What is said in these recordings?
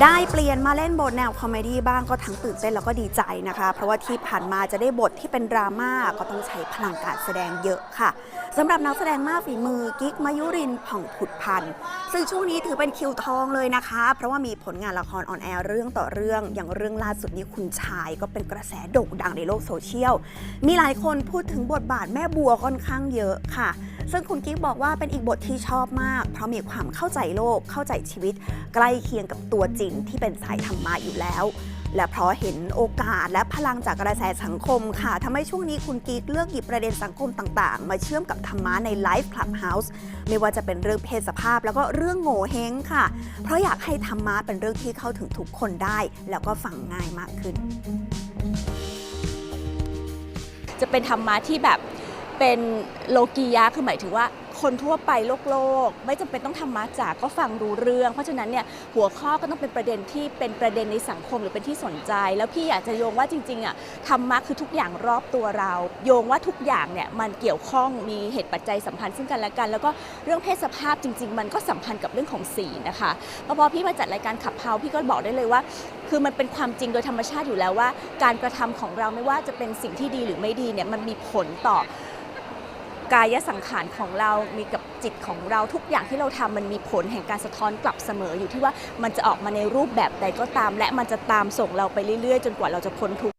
ได้เปลี่ยนมาเล่นบทแนวคอมเมดี้บ้างก็ทั้งตื่นเต้นแล้วก็ดีใจนะคะ เพราะว่าที่ผ่านมาจะได้บทที่เป็นดราม่าก็ต้องใช้พลังการแสดงเยอะค่ะสำหรับนักแสดงมากฝีมือกิ๊กมายุรินผ่องผุดพันธ์ซึ่งช่วงนี้ถือเป็นคิวทองเลยนะคะ เพราะว่ามีผลงานละครออนแอร์เรื่องต่อเรื่องอย่างเรื่องล่าสุดนี้คุณชายก็เป็นกระแสโด่งดังในโลกโซเชียลมีหลายคนพูดถึงบทบาทแม่บัวค่อนข้างเยอะค่ะ ซึ่งคุณกิ๊กบอกว่าเป็นอีกบทที่ชอบมาก เพราะมีความเข้าใจโลกเข้าใจชีวิต ใกล้เคียงกับตัวจริงที่เป็นสายธรรมะอยู่แล้ว และเพราะเห็นโอกาสและพลังจากกระแสสังคมค่ะทำให้ช่วงนี้คุณกิ๊กเลือกหยิบประเด็นสังคมต่างๆ มาเชื่อมกับธรรมะในไลฟ์คลับเฮาส์ไม่ว่าจะเป็นเรื่องเพศสภาพแล้วก็เรื่องโง่เฮงค่ะ เพราะอยากให้ธรรมะเป็นเรื่องที่เข้าถึงทุกคนได้ แล้วก็ฟังง่ายมากขึ้น จะเป็นธรรมะที่แบบ เป็นโลกียะคือหมายถึงว่าคนทั่วไปโลกโลก ไม่จำเป็นต้องธรรมะจ๋าก็ฟังรู้เรื่อง เพราะฉะนั้นเนี่ยหัวข้อก็ต้องเป็นประเด็นที่เป็นประเด็นในสังคมหรือเป็นที่สนใจ แล้วพี่อยากจะโยงว่าจริงๆอะธรรมะคือทุกอย่างรอบตัวเรา โยงว่าทุกอย่างเนี่ยมันเกี่ยวข้องมีเหตุปัจจัยสัมพันธ์ซึ่งกันและกัน แล้วก็เรื่องเพศสภาพจริง ๆ มันก็สัมพันธ์กับเรื่องของสีนะคะพราะพอพี่มาจัดรายการขับเฮาพี่ก็บอกได้เลยว่า คือมันเป็นความจริงโดยธรรมชาติอยู่แล้วว่า การกระทำของเราไม่ว่าจะเป็นสิ่งที่ดีหรือไม่ดีเนี่ยมันมีผลต่อ กายสังขารของเรา มีกับจิตของเราทุกอย่างที่เราทำมันมีผลแห่งการสะท้อนกลับเสมออยู่ที่ว่ามันจะออกมาในรูปแบบใดก็ตาม และมันจะตามส่งเราไปเรื่อยๆ จนกว่าเราจะพ้นทุก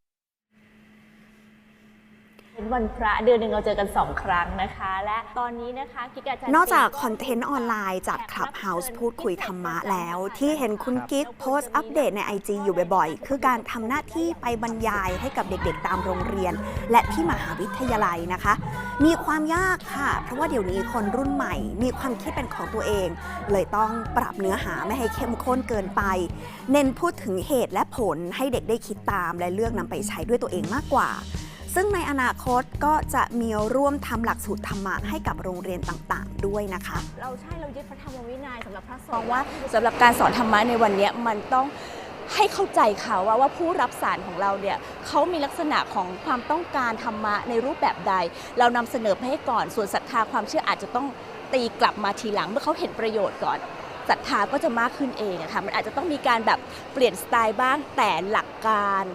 วันพระเดือนหนึ่งเราเจอกันสองครั้งนะคะ และตอนนี้นะคะกิ๊กอาจารย์นอกจากคอนเทนต์ออนไลน์จาก Clubhouse พูดคุยธรรมะแล้ว ที่เห็นคุณกิ๊กโพสต์อัปเดตใน IG อยู่บ่อยๆ คือการทำหน้าที่ไปบรรยายให้กับเด็กๆ ตามโรงเรียน และที่มหาวิทยาลัยนะคะ มีความยากค่ะ เพราะว่าเดี๋ยวนี้คนรุ่นใหม่ มีความคิดเป็นของตัวเอง เลยต้องปรับเนื้อหาไม่ให้เข้มข้นเกินไป เน้นพูดถึงเหตุและผลให้เด็กได้คิดตามและเลือกนำไปใช้ด้วยตัวเองมากกว่า ซึ่งในอนาคตก็จะมีร่วมทำหลักสูตรธรรมะให้กับโรงเรียนต่างๆ ด้วยนะคะ เราใช่เรายึดพระธรรมวินัยสำหรับพระสงฆ์ว่าสำหรับการสอนธรรมะในวันเนี้ยมันต้องให้เข้าใจเขาว่าว่าผู้รับสารของเราเนี่ยเขามีลักษณะของความต้องการธรรมะในรูปแบบใด เรานำเสนอไปให้ก่อนส่วนศรัทธาความเชื่ออาจจะต้องตีกลับมาทีหลังเมื่อเขาเห็นประโยชน์ก่อน ศรัทธาก็จะมากขึ้นเองอะค่ะมันอาจจะต้องมีการแบบเปลี่ยนสไตล์บ้างแต่หลักการ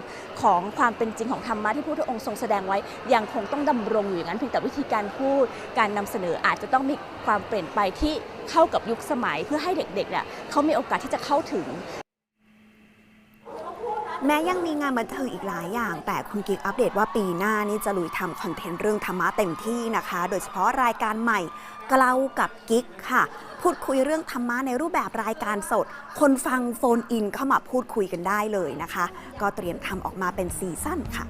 ของความเป็นจริงของธรรมะที่พระพุทธองค์ทรงแสดงไว้ยังคงต้องดำรงอยู่อย่างนั้นเพียงแต่วิธีการพูดการนำเสนออาจจะต้องมีความเปลี่ยนไปที่เข้ากับยุคสมัยเพื่อให้เด็กๆเนี่ยเขามีโอกาสที่จะเข้าถึง แม้ยังมีงานบันเทิงอีกหลายอย่าง แต่คุณกิ๊กอัปเดตว่าปีหน้านี่จะลุยทำคอนเทนต์เรื่องธรรมะเต็มที่นะคะ โดยเฉพาะรายการใหม่เกลากับกิ๊กค่ะ พูดคุยเรื่องธรรมะในรูปแบบรายการสด คนฟังโฟนอินเข้ามาพูดคุยกันได้เลยนะคะ ก็เตรียมทำออกมาเป็นซีซั่นค่ะ